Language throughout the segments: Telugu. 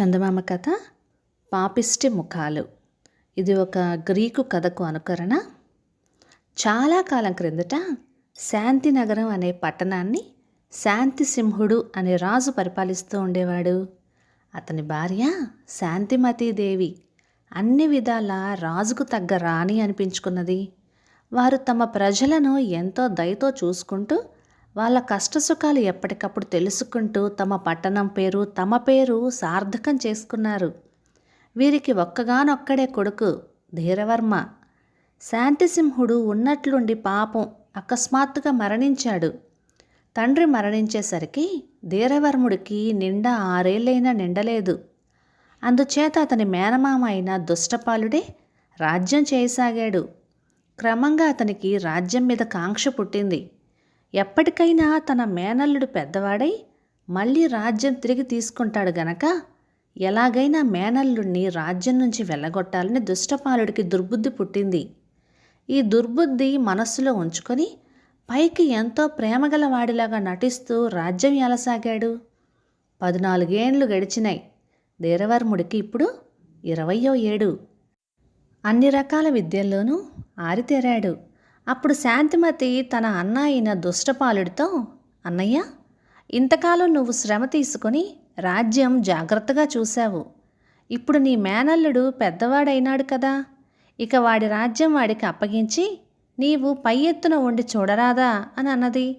చందమామ కథ పాపిష్టి ముఖాలు. ఇది ఒక గ్రీకు కథకు అనుకరణ. చాలా కాలం క్రిందట శాంతినగరం అనే పట్టణాన్ని శాంతిసింహుడు అనే రాజు పరిపాలిస్తూ ఉండేవాడు. అతని భార్య శాంతిమతీదేవి అన్ని విధాలా రాజుకు తగ్గ రాణి అనిపించుకున్నది. వారు తమ ప్రజలను ఎంతో దయతో చూసుకుంటూ వాళ్ళ కష్టసుఖాలు ఎప్పటికప్పుడు తెలుసుకుంటూ తమ పట్టణం పేరు తమ పేరు సార్థకం చేసుకున్నారు. వీరికి ఒక్కగానొక్కడే కొడుకు ధీరవర్మ. శాంతిసింహుడు ఉన్నట్లుండి పాపం అకస్మాత్తుగా మరణించాడు. తండ్రి మరణించేసరికి ధీరవర్ముడికి నిండా ఆరేళ్ళైనా నిండలేదు. అందుచేత అతని మేనమామ అయిన దుష్టపాలుడే రాజ్యం చేయసాగాడు. క్రమంగా అతనికి రాజ్యం మీద కాంక్ష పుట్టింది. ఎప్పటికైనా తన మేనల్లుడు పెద్దవాడై మళ్ళీ రాజ్యం తిరిగి తీసుకుంటాడు గనక ఎలాగైనా మేనల్లుడిని రాజ్యం నుంచి వెళ్ళగొట్టాలని దుష్టపాలుడికి దుర్బుద్ధి పుట్టింది. ఈ దుర్బుద్ధి మనస్సులో ఉంచుకొని పైకి ఎంతో ప్రేమగల వాడిలాగా నటిస్తూ రాజ్యం ఎలసాగాడు పద్నాలుగేండ్లు గడిచినాయి. ధీరవర్ముడికి ఇప్పుడు ఇరవయో ఏడు. అన్ని రకాల విద్యల్లోనూ ఆరితేరాడు. అప్పుడు శాంతిమతి తన అన్న అయిన దుష్టపాలుడితో అన్నయ్య ఇంతకాలం నువ్వు శ్రమ తీసుకొని రాజ్యం జాగ్రత్తగా చూశావు. ఇప్పుడు నీ మేనల్లుడు పెద్దవాడైనాడు కదా. ఇక వాడి రాజ్యం వాడికి అప్పగించి నీవు పై ఎత్తున ఉండి చూడరాదా? అని అన్నది.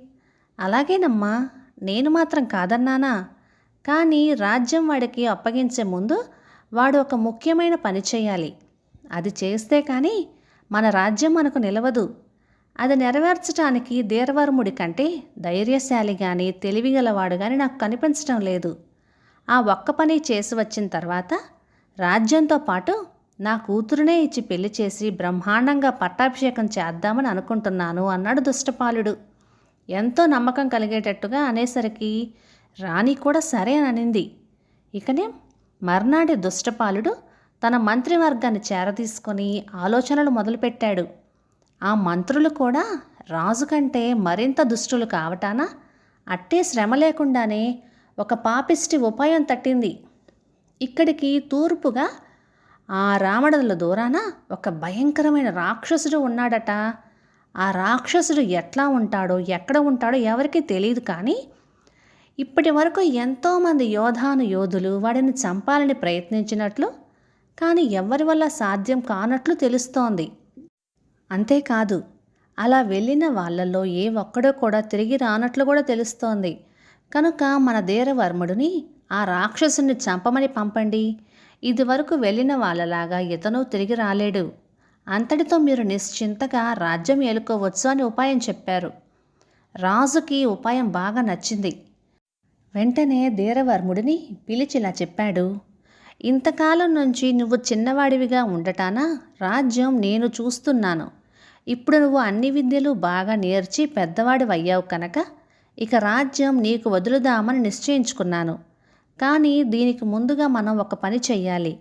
అలాగేనమ్మా నేను మాత్రం కాదన్నానా? కానీ రాజ్యం వాడికి అప్పగించే ముందు వాడు ఒక ముఖ్యమైన పని చేయాలి. అది చేస్తే కానీ మన రాజ్యం మనకు నిలవదు. అది నెరవేర్చడానికి దీర్వర్ముడి కంటే ధైర్యశాలి కానీ తెలివిగలవాడు కానీ నాకు కనిపించడం లేదు. ఆ ఒక్క పని చేసి వచ్చిన తర్వాత రాజ్యంతో పాటు నా కూతురునే ఇచ్చి పెళ్ళి చేసి బ్రహ్మాండంగా పట్టాభిషేకం చేద్దామని అనుకుంటున్నాను అన్నాడు దుష్టపాలుడు. ఎంతో నమ్మకం కలిగేటట్టుగా అనేసరికి రాణి కూడా సరే అని అనింది. ఇకనే మర్నాటి దుష్టపాలుడు తన మంత్రివర్గాన్ని చేరదీసుకొని ఆలోచనలు మొదలుపెట్టాడు. ఆ మంత్రులు కూడా రాజు కంటే మరింత దుష్టులు కావటాన అట్టే శ్రమ లేకుండానే ఒక పాపిష్టి ఉపాయం తట్టింది. ఇక్కడికి తూర్పుగా ఆ రామడల దూరాన ఒక భయంకరమైన రాక్షసుడు ఉన్నాడట. ఆ రాక్షసుడు ఎట్లా ఉంటాడో ఎక్కడ ఉంటాడో ఎవరికీ తెలియదు కానీ ఇప్పటి వరకు ఎంతోమంది యోధాను యోధులు వాడిని చంపాలని ప్రయత్నించినట్లు కానీ ఎవరి వల్ల సాధ్యం కానట్లు తెలుస్తోంది. అంతేకాదు అలా వెళ్ళిన వాళ్ళల్లో ఏ ఒక్కడో కూడా తిరిగి రానట్లు కూడా తెలుస్తోంది. కనుక మన ధీరవర్ముడిని ఆ రాక్షసుని చంపమని పంపండి. ఇదివరకు వెళ్ళిన వాళ్ళలాగా ఇతను తిరిగి రాలేడు. అంతటితో మీరు నిశ్చింతగా రాజ్యం ఏలుకోవచ్చు అని ఉపాయం చెప్పారు. రాజుకి ఉపాయం బాగా నచ్చింది. వెంటనే ధీరవర్ముడిని పిలిచిలా చెప్పాడు. ఇంతకాలం నుంచి నువ్వు చిన్నవాడివిగా ఉండటాన రాజ్యం నేను చూస్తున్నాను. ఇప్పుడు నువ్వు అన్ని విద్యలు బాగా నేర్చి పెద్దవాడు అయ్యావు కనుక ఇక రాజ్యం నీకు వదులుదామని నిశ్చయించుకున్నాను. కానీ దీనికి ముందుగా మనం ఒక పని చెయ్యాలి.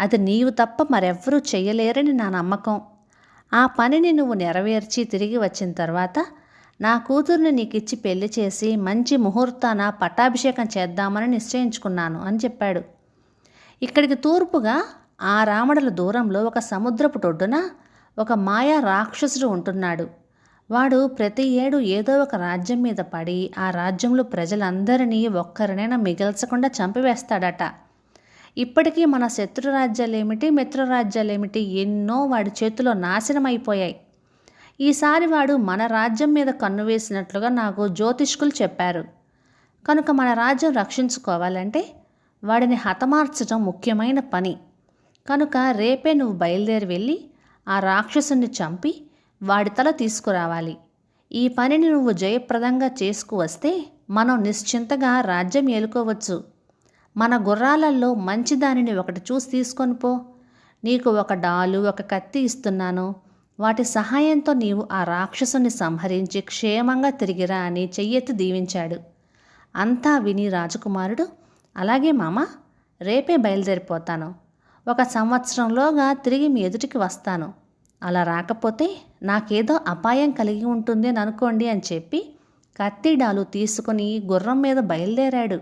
అది నీవు తప్ప మరెవ్వరూ చెయ్యలేరని నా నమ్మకం. ఆ పనిని నువ్వు నెరవేర్చి తిరిగి వచ్చిన తర్వాత నా కూతుర్ని నీకు ఇచ్చి పెళ్ళి చేసి మంచి ముహూర్తాన పట్టాభిషేకం చేద్దామని నిశ్చయించుకున్నాను అని చెప్పాడు. ఇక్కడికి తూర్పుగా ఆ రామడల దూరంలో ఒక సముద్రపు టొడ్డున ఒక మాయా రాక్షసుడు ఉంటున్నాడు. వాడు ప్రతి ఏడు ఏదో ఒక రాజ్యం మీద పడి ఆ రాజ్యంలో ప్రజలందరినీ ఒక్కరినైనా మిగల్చకుండా చంపివేస్తాడట. ఇప్పటికీ మన శత్రు రాజ్యాలేమిటి మిత్రరాజ్యాలేమిటి ఎన్నో వాడి చేతిలో నాశనం అయిపోయాయి ఈసారి వాడు మన రాజ్యం మీద కన్ను వేసినట్లుగా నాకు జ్యోతిష్కులు చెప్పారు. కనుక మన రాజ్యం రక్షించుకోవాలంటే వాడిని హతమార్చడం ముఖ్యమైన పని. కనుక రేపే నువ్వు బయలుదేరి వెళ్ళి ఆ రాక్షసుని చంపి వాడి తల తీసుకురావాలి. ఈ పనిని నువ్వు జయప్రదంగా చేసుకువస్తే మనం నిశ్చింతగా రాజ్యం ఏలుకోవచ్చు. మన గుర్రాలల్లో మంచి దానిని ఒకటి చూసి తీసుకొని పో. నీకు ఒక డాలు ఒక కత్తి ఇస్తున్నాను. వాటి సహాయంతో నీవు ఆ రాక్షసుని సంహరించి క్షేమంగా తిరిగిరా అని చెయ్యెత్తి దీవించాడు. అంతా విని రాజకుమారుడు అలాగే మామ రేపే బయలుదేరిపోతాను. ఒక సంవత్సరంలోగా తిరిగి మీ ఎదుటికి వస్తాను. అలా రాకపోతే నాకేదో అపాయం కలిగి ఉంటుంది అని అనుకోండి అని చెప్పి కత్తిడాలు తీసుకుని గుర్రం మీద బయలుదేరాడు.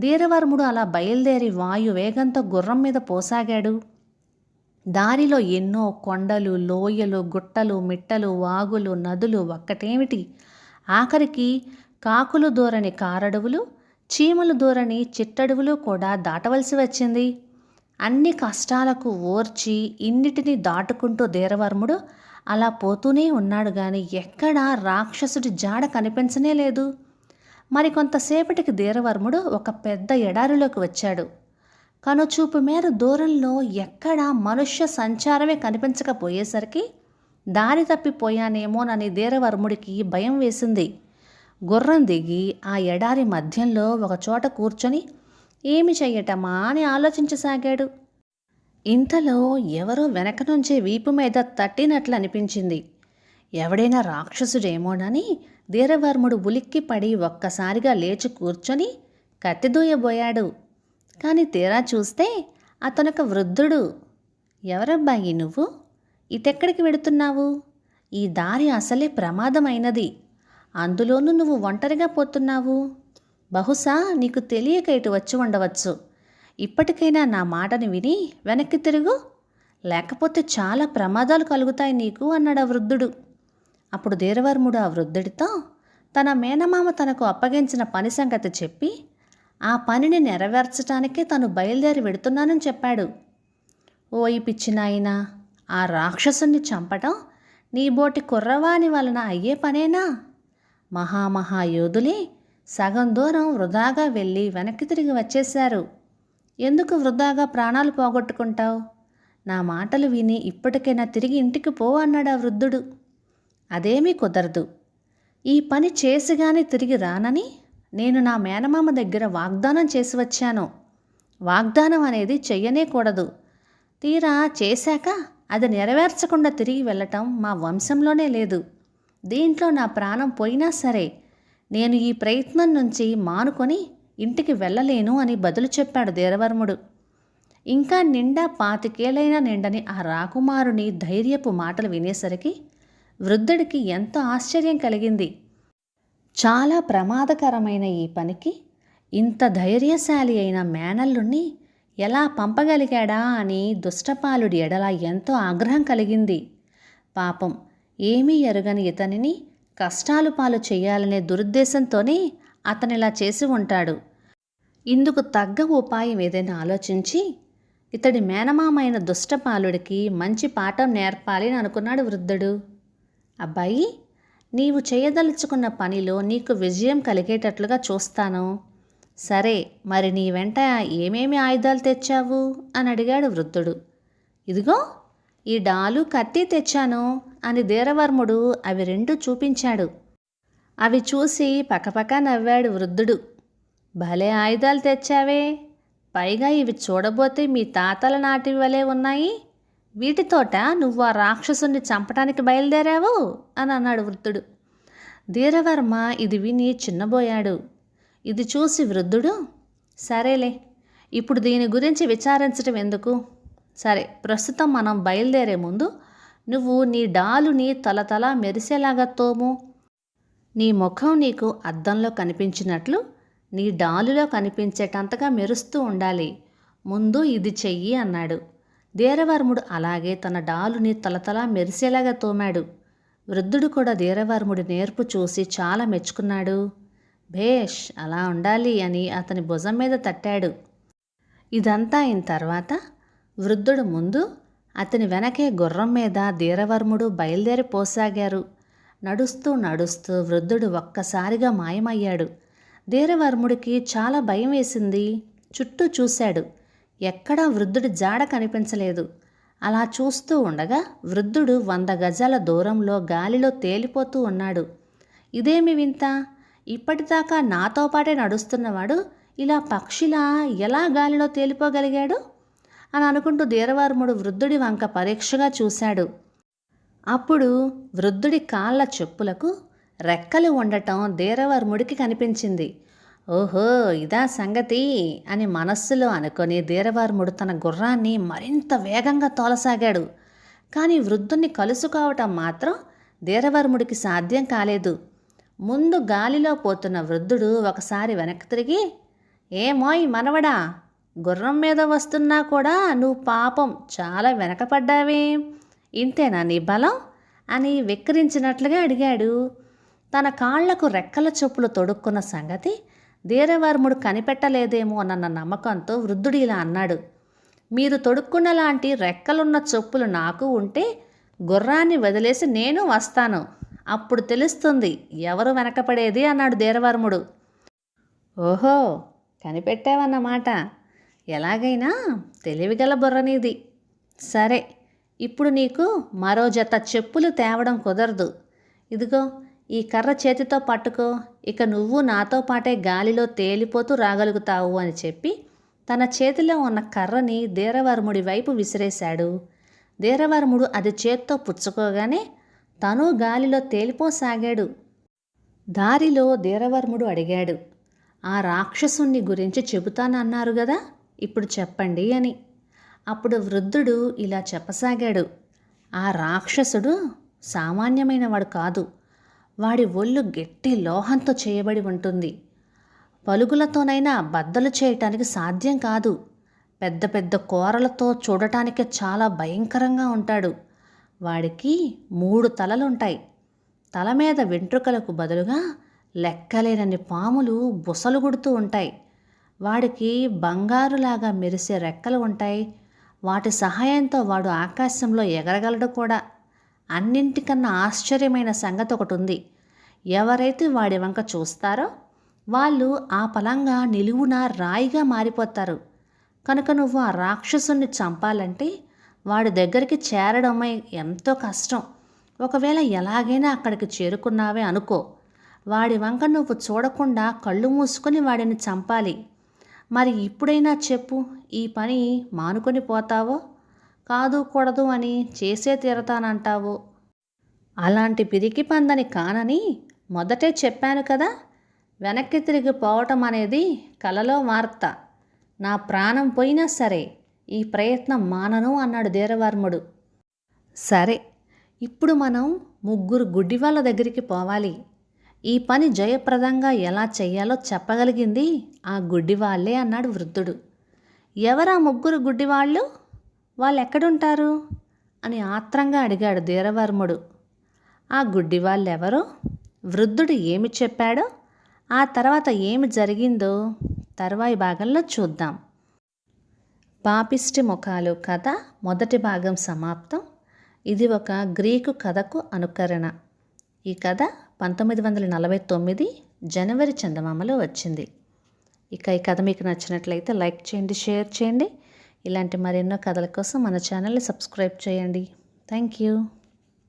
ధీరవర్ముడు అలా బయలుదేరి వాయు వేగంతో గుర్రం మీద పోసాగాడు. దారిలో ఎన్నో కొండలు లోయలు గుట్టలు మిట్టలు వాగులు నదులు ఒక్కటేమిటి? ఆఖరికి కాకులు దూరని కారడవులు చీమలు దూరని చిట్టడవులు కూడా దాటవలసి వచ్చింది. అన్ని కష్టాలకు ఓర్చి ఇన్నిటిని దాటుకుంటూ ధీరవర్ముడు అలా పోతూనే ఉన్నాడు గాని ఎక్కడా రాక్షసుడి జాడ కనిపించనే లేదు. మరి కొంతసేపటికి ధీరవర్ముడు ఒక పెద్ద ఎడారిలోకి వచ్చాడు. కనుచూపు మేర దూరంలో ఎక్కడా మనుష్య సంచారమే కనిపించకపోయేసరికి దారి తప్పిపోయానేమోనని ధీరవర్ముడికి భయం వేసింది. గుర్రం దిగి ఆ ఎడారి మధ్యంలో ఒక చోట కూర్చొని ఏమి చెయ్యటమా అని ఆలోచించసాగాడు. ఇంతలో ఎవరో వెనక నుంచే వీపు మీద తట్టినట్లు అనిపించింది ఎవడైనా రాక్షసుడేమోనని ధీరవర్ముడు ఉలిక్కి పడి ఒక్కసారిగా లేచి కూర్చొని కత్తిదూయబోయాడు కానీ తీరా చూస్తే అతనొక వృద్ధుడు. ఎవరబ్బాయి నువ్వు? ఇటెక్కడికి వెడుతున్నావు? ఈ దారి అసలే ప్రమాదమైనది. అందులోనూ నువ్వు ఒంటరిగా పోతున్నావు. బహుశా నీకు తెలియక ఇటు వచ్చి ఉండవచ్చు. ఇప్పటికైనా నా మాటని విని వెనక్కి తిరుగు. లేకపోతే చాలా ప్రమాదాలు కలుగుతాయి నీకు అన్నాడు ఆ వృద్ధుడు. అప్పుడు ధీరవర్ముడు ఆ వృద్ధుడితో తన మేనమామ తనకు అప్పగించిన పని సంగతి చెప్పి ఆ పనిని నెరవేర్చడానికే తను బయలుదేరి వెడుతున్నానని చెప్పాడు. ఓయి పిచ్చినాయనా ఆ రాక్షసుని చంపటం నీ బోటి కుర్రవాని వలన అయ్యే పనేనా? మహామహాయోధులే సగం దూరం వృధాగా వెళ్ళి వెనక్కి తిరిగి వచ్చేశారు. ఎందుకు వృధాగా ప్రాణాలు పోగొట్టుకుంటావు? నా మాటలు విని ఇప్పటికైనా తిరిగి ఇంటికి పో అన్నాడు ఆ వృద్ధుడు. అదేమీ కుదరదు. ఈ పని చేసిగానే తిరిగి రానని నేను నా మేనమామ దగ్గర వాగ్దానం చేసి వచ్చాను. వాగ్దానం అనేది చెయ్యనే కూడదు తీరా చేశాక అది నెరవేర్చకుండా తిరిగి వెళ్ళటం మా వంశంలోనే లేదు. దీంట్లో నా ప్రాణం పోయినా సరే నేను ఈ ప్రయత్నం నుంచి మానుకొని ఇంటికి వెళ్ళలేను అని బదులు చెప్పాడు దేరవర్ముడు. ఇంకా నిండా పాతికేలైనా నిండని ఆ రాకుమారుని ధైర్యపు మాటలు వినేసరికి వృద్ధుడికి ఎంతో ఆశ్చర్యం కలిగింది. చాలా ప్రమాదకరమైన ఈ పనికి ఇంత ధైర్యశాలి అయిన మేనల్లుణ్ణి ఎలా పంపగలిగాడా అని దుష్టపాలుడి ఎడల ఎంతో ఆగ్రహం కలిగింది. పాపం ఏమీ ఎరుగని ఇతనిని కష్టాలు పాలు చేయాలనే దురుద్దేశంతోనే అతనిలా చేసి ఉంటాడు. ఇందుకు తగ్గ ఉపాయం ఏదైనా ఆలోచించి ఇతడి మేనమామైన దుష్టపాలుడికి మంచి పాఠం నేర్పాలి అని అనుకున్నాడు వృద్ధుడు. అబ్బాయి నీవు చేయదలుచుకున్న పనిలో నీకు విజయం కలిగేటట్లుగా చూస్తాను. సరే మరి నీ వెంట ఏమేమి ఆయుధాలు తెచ్చావు? అని అడిగాడు వృద్ధుడు. ఇదిగో ఈ డాలు కత్తి తెచ్చాను. అని ధీరవర్ముడు అవి రెండు చూపించాడు. అవి చూసి పకపక నవ్వాడు వృద్ధుడు. భలే ఆయుధాలు తెచ్చావే. పైగా ఇవి చూడబోతే మీ తాతల నాటి వలె ఉన్నాయి. వీటితోట నువ్వు ఆ రాక్షసుని చంపటానికి బయలుదేరావు అని అన్నాడు వృద్ధుడు. ధీరవర్మ ఇది విని చిన్నబోయాడు. ఇది చూసి వృద్ధుడు సరేలే ఇప్పుడు దీని గురించి విచారించటం ఎందుకు? సరే ప్రస్తుతం మనం బయలుదేరే ముందు నువ్వు నీ డాలుని తలతల మెరిసేలాగా తోము. నీ ముఖం నీకు అద్దంలో కనిపించినట్లు నీ డాలులో కనిపించేటంతగా మెరుస్తూ ఉండాలి. ముందు ఇది చెయ్యి అన్నాడు. ధీరవర్ముడు అలాగే తన డాలుని తలతలా మెరిసేలాగా తోమాడు. వృద్ధుడు కూడా ధీరవర్ముడి నేర్పు చూసి చాలా మెచ్చుకున్నాడు. భేష్ అలా ఉండాలి అని అతని భుజం మీద తట్టాడు. ఇదంతా అయిన తర్వాత వృద్ధుడు ముందు అతని వెనకే గుర్రం మీద ధీరవర్ముడు బయలుదేరి పోసాగారు. నడుస్తూ నడుస్తూ వృద్ధుడు ఒక్కసారిగా మాయమయ్యాడు. ధీరవర్ముడికి చాలా భయం వేసింది. చుట్టూ చూశాడు. ఎక్కడా వృద్ధుడి జాడ కనిపించలేదు. అలా చూస్తూ ఉండగా వృద్ధుడు వంద గజాల దూరంలో గాలిలో తేలిపోతూ ఉన్నాడు. ఇదేమి వింత? ఇప్పటిదాకా నాతో పాటే నడుస్తున్నవాడు? ఇలా పక్షిలా ఎలా గాలిలో తేలిపోగలిగాడు? అని అనుకుంటూ ధీరవర్ముడు వృద్ధుడి వంక పరీక్షగా చూశాడు. అప్పుడు వృద్ధుడి కాళ్ళ చెప్పులకు రెక్కలు ఉండటం ధీరవర్ముడికి కనిపించింది. ఓహో ఇదా సంగతి అని మనస్సులో అనుకొని ధీరవర్ముడు తన గుర్రాన్ని మరింత వేగంగా తోలసాగాడు. కానీ వృద్ధుణ్ణి కలుసుకోవటం మాత్రం ధీరవర్ముడికి సాధ్యం కాలేదు. ముందు గాలిలో పోతున్న వృద్ధుడు ఒకసారి వెనక్కి తిరిగి ఏమోయ్ మనవడా గుర్రం మీద వస్తున్నా కూడా నువ్వు పాపం చాలా వెనకపడ్డావే. ఇంతేనా నీ బలం? అని వెక్కిరించినట్లుగా అడిగాడు. తన కాళ్ళకు రెక్కల చెప్పులు తొడుక్కున్న సంగతి ధీరవర్ముడు కనిపెట్టలేదేమో అన్న నమ్మకంతో వృద్ధుడు ఇలా అన్నాడు. మీరు తొడుక్కున్న లాంటి రెక్కలున్న చెప్పులు నాకు ఉంటే గుర్రాన్ని వదిలేసి నేను వస్తాను. అప్పుడు తెలుస్తుంది ఎవరు వెనకపడేది అన్నాడు ధీరవర్ముడు. ఓహో కనిపెట్టావన్నమాట. ఎలాగైనా తెలివిగల బుర్రనిది. సరే ఇప్పుడు నీకు మరో జత చెప్పులు తేవడం కుదరదు. ఇదిగో ఈ కర్ర చేతితో పట్టుకో. ఇక నువ్వు నాతో పాటే గాలిలో తేలిపోతూ రాగలుగుతావు అని చెప్పి తన చేతిలో ఉన్న కర్రని ధీరవర్ముడి వైపు విసిరేశాడు. ధీరవర్ముడు అది చేత్తో పుచ్చుకోగానే తను గాలిలో తేలిపోసాగాడు. దారిలో ధీరవర్ముడు అడిగాడు ఆ రాక్షసుణ్ణి గురించి చెబుతానన్నారు కదా ఇప్పుడు చెప్పండి అని. అప్పుడు వృద్ధుడు ఇలా చెప్పసాగాడు. ఆ రాక్షసుడు సామాన్యమైన వాడు కాదు. వాడి ఒళ్ళు గట్టి లోహంతో చేయబడి ఉంటుంది. పలుగులతోనైనా బద్దలు చేయటానికి సాధ్యం కాదు. పెద్ద పెద్ద కూరలతో చూడటానికి చాలా భయంకరంగా ఉంటాడు. వాడికి మూడు తలలుంటాయి. తల మీద వెంట్రుకలకు బదులుగా లెక్కలేనన్ని పాములు బుసలుగుడుతూ ఉంటాయి. వాడికి బంగారులాగా మెరిసే రెక్కలు ఉంటాయి. వాటి సహాయంతో వాడు ఆకాశంలో ఎగరగలడు కూడా. అన్నింటికన్నా ఆశ్చర్యమైన సంగతి ఒకటి ఉంది ఎవరైతే వాడి వంక చూస్తారో వాళ్ళు ఆ పలంగా నిలువున రాయిగా మారిపోతారు. కనుక నువ్వు ఆ రాక్షసుని చంపాలంటే వాడి దగ్గరికి చేరడమే ఎంతో కష్టం. ఒకవేళ ఎలాగైనా అక్కడికి చేరుకున్నావే అనుకో. వాడి వంక నువ్వు చూడకుండా కళ్ళు మూసుకొని వాడిని చంపాలి. మరి ఇప్పుడైనా చెప్పు ఈ పని మానుకొని పోతావో? కాదు కూడదు అని చేసే తీరతానంటావో. అలాంటి పిరికి పందని కానని మొదటే చెప్పాను కదా. వెనక్కి తిరిగి పోవటం అనేది కలలో వార్త. నా ప్రాణం పోయినా సరే ఈ ప్రయత్నం మానను అన్నాడు ధీరవర్ముడు. సరే ఇప్పుడు మనం ముగ్గురు గుడ్డి వాళ్ళ దగ్గరికి పోవాలి. ఈ పని జయప్రదంగా ఎలా చెయ్యాలో చెప్పగలిగింది ఆ గుడ్డివాళ్ళే అన్నాడు వృద్ధుడు. ఎవరా ముగ్గురు గుడ్డివాళ్ళు వాళ్ళు ఎక్కడుంటారు అని ఆత్రంగా అడిగాడు ధీరవర్ముడు. ఆ గుడ్డివాళ్ళెవరో? వృద్ధుడు ఏమి చెప్పాడో ఆ తర్వాత ఏమి జరిగిందో తర్వాయి భాగంలో చూద్దాం. పాపిష్టి ముఖాలు కథ మొదటి భాగం సమాప్తం. ఇది ఒక గ్రీకు కథకు అనుకరణ. ఈ కథ పంతొమ్మిది వందల నలభై తొమ్మిది జనవరి చందమామలో వచ్చింది. ఇక ఈ కథ మీకు నచ్చినట్లయితే లైక్ చేయండి షేర్ చేయండి. ఇలాంటి మరెన్నో కథల కోసం మన ఛానల్ని సబ్స్క్రైబ్ చేయండి. Thank you.